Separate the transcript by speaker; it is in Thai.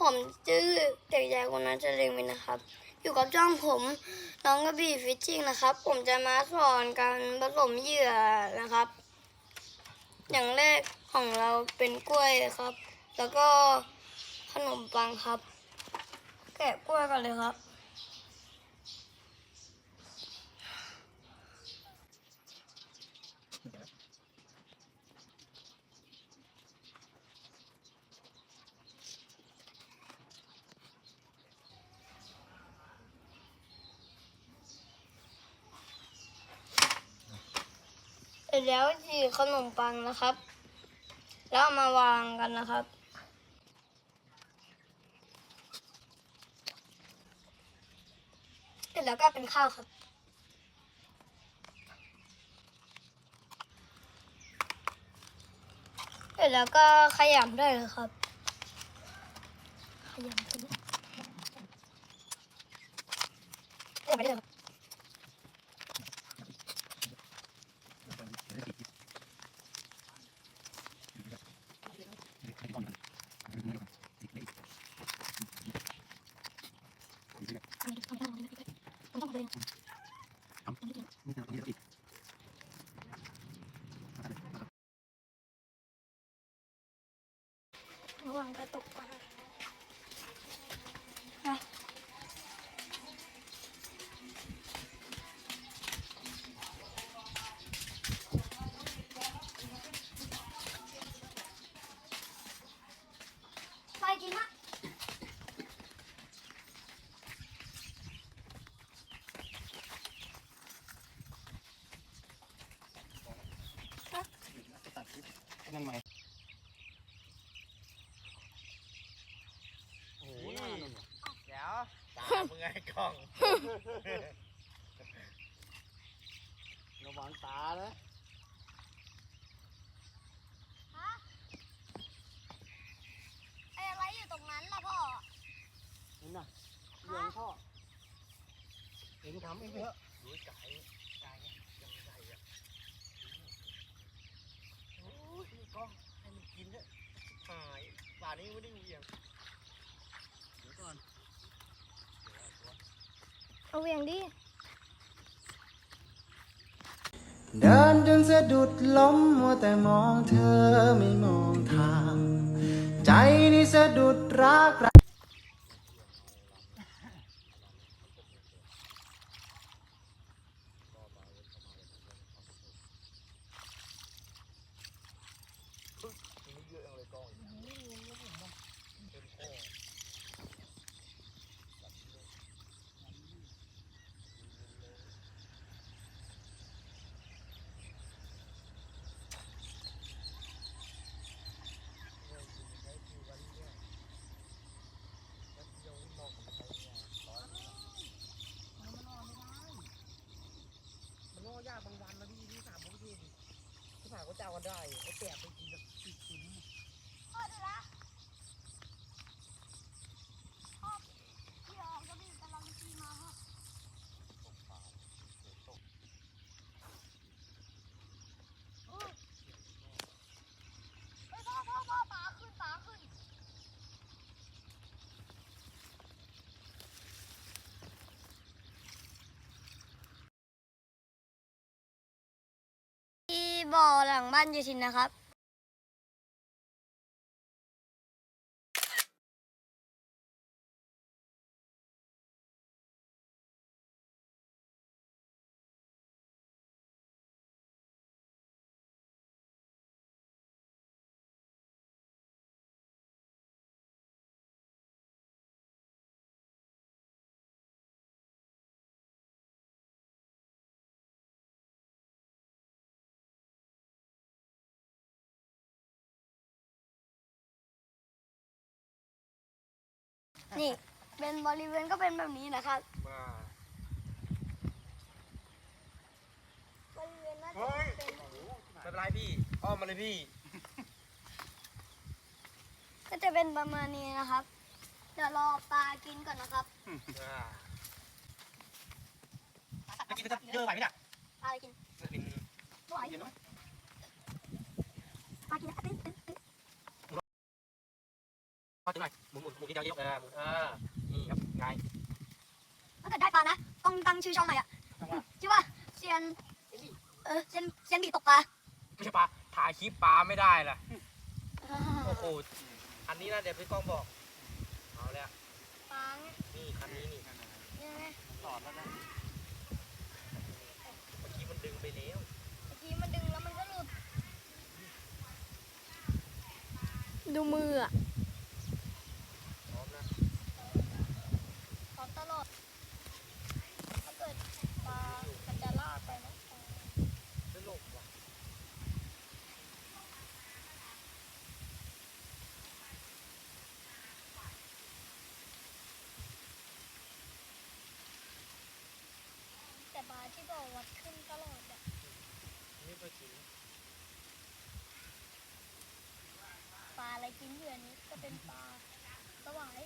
Speaker 1: ผมชื่อเด็กชายคนนั้นเจริงมินนะครับ อยู่กับจ้องผมน้องกระบี่ฟิชชิ่งนะครับ ผมจะมาสอนการผสมเหยื่อนะครับ อย่างแรกของเราเป็นกล้วยครับ แล้วก็ขนมปังครับ แกะกล้วยกันเลยครับ ร็จแล้วฉีกขนมปังนะครับ แล้วมาวางกันนะครับ เสร็จแล้วก็เป็นข้าวครับเสร็จแล้วก็ขยำได้เลยครับ ขยำไปเลยขยำไปเลยครับ ระวังกระตุกปลาอะไปกินมะ
Speaker 2: นั่นไหมโอ้โหน่าหนุน
Speaker 3: เดี๋ยวตา มึงไงกล้อง
Speaker 2: ระวังตานะ
Speaker 1: ไอ้อะไรอยู่ตรงนั้นล่ะพ่อ
Speaker 2: เห็นน่ะเลี้ยงพ่อเห็นทำเองเถอะ
Speaker 3: ดูไก่ไก่ยังไก่อะโอ้ยกล้องให้มันกินเถอะหายป่านนี้ไม่ได้เหวียง
Speaker 2: เดี๋ยวก่อน
Speaker 1: เอาเวียงดิ
Speaker 4: เดินจนสะดุดล้มมัวแต่มองเธอไม่มองทาง ใจนี่สะดุดรักรัก
Speaker 3: นี่เยอะจังเลยกล้องเป็นข้อ มันงอยากบางวันนะพี่พี่ถามผมพี่ดิพี่ถามก็เจ้ากัน ได้ไอ้แตกไปกินสักสิบชิ้น
Speaker 1: พ่อดูละพ่อพี่ออกก็มีกำลังขี่มาพ่อเฮ้ยพ่อพ่อพ่อปลาขึ้นปลาขึ้น ที่ บ่อหลังบ้านยูทินนะครับ นี่ เป็นบริเวณก็เป็นแบบนี้นะครับ
Speaker 3: มา
Speaker 1: บริเวณน่าจะ
Speaker 3: เฮ้ย
Speaker 1: เป็น
Speaker 3: ไม่เป็นไรพี่อ้อมมาเลยพี่
Speaker 1: ก็จะเป็นประมาณนี้นะครับ เดี๋ยวรอปลากินก่อนนะครับ
Speaker 3: อ่า
Speaker 2: จะกินจะเยอะไหวไหมเนี่ย
Speaker 1: ปลาอะไรกิน
Speaker 2: จะกิน
Speaker 1: ไม่ไหว
Speaker 2: เย็นไหม
Speaker 1: ปลากินอะ
Speaker 3: พอถึงหน่อยหมุนหมุนหมุนทีเดียวเดียวเออหมุนเออนี่ครับไง
Speaker 1: ถ้าเกิดได้ปลานะ ต้องตั้งชื่อช่องใหม่อะชื่อว่าเซียนเออเซียนเซียนบีตกปลา
Speaker 3: ไม่ใช่ปลาถ่ายคลิปปลาไม่ได้ล่ะโอ้โหอันนี้นะเดี๋ยวพี่ก้องบอกเอาแล้ว
Speaker 1: ปลา
Speaker 3: นี่คันนี้นี่
Speaker 1: เนี่ยไง
Speaker 2: สอดแล้วนะ
Speaker 3: เมื่อกี้มันดึงไปแล้ว
Speaker 1: เมื่อกี้มันดึงแล้วมันก็หลุดดูมืออะ
Speaker 3: พร้อมนะ
Speaker 1: พร้อมตลอด ถ้าเกิดปลา มันจะลากไปนะ
Speaker 3: จะหลบว่ะ
Speaker 1: แต่ปลาที่บอกว่าขึ้นตลอดอะ
Speaker 3: นี่ไปกิน
Speaker 1: ปลาอะไรกินเหยื่อนี้ก็เป็นปลาสวาย